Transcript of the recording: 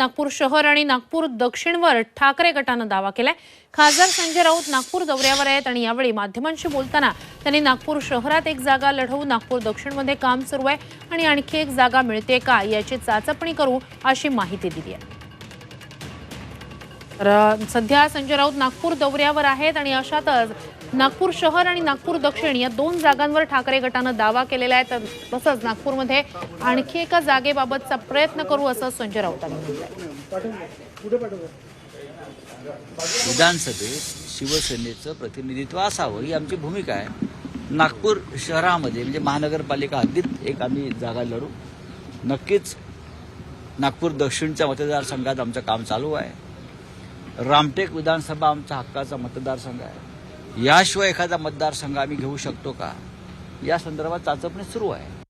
नागपूर शहर आणि नागपूर दक्षिणवर ठाकरे गटानं दावा केलाय. खासदार संजय राऊत नागपूर दौऱ्यावर आहेत आणि यावेळी माध्यमांशी बोलताना त्यांनी नागपूर शहरात एक जागा लढवू नागपूर दक्षिणमध्ये काम सुरू आहे आणि आणखी एक जागा मिळते का याची चाचपणी करू अशी माहिती दिली आहे. तर सध्या संजय राऊत नागपूर दौऱ्यावर आहेत आणि अशातच नागपूर शहर आणि नागपूर दक्षिण या दोन जागांवर ठाकरे गटानं दावा केलेला आहे. तर तसंच नागपूरमध्ये आणखी एका जागेबाबतचा प्रयत्न करू असं संजय राऊतांनी म्हटलंय. विधानसभेत शिवसेनेचं प्रतिनिधित्व असावं ही आमची भूमिका आहे. नागपूर शहरामध्ये म्हणजे महानगरपालिका हद्दीत एक आम्ही जागा लढू. नक्कीच नागपूर दक्षिणच्या मतदारसंघात आमचं काम चालू आहे. रामटेक विधानसभा आमचा हक्काचा मतदारसंघ आहे. याशिवाय एखादा मतदारसंघ आम्ही घेऊ शकतो का? या संदर्भात चाचपणी सुरू आहे.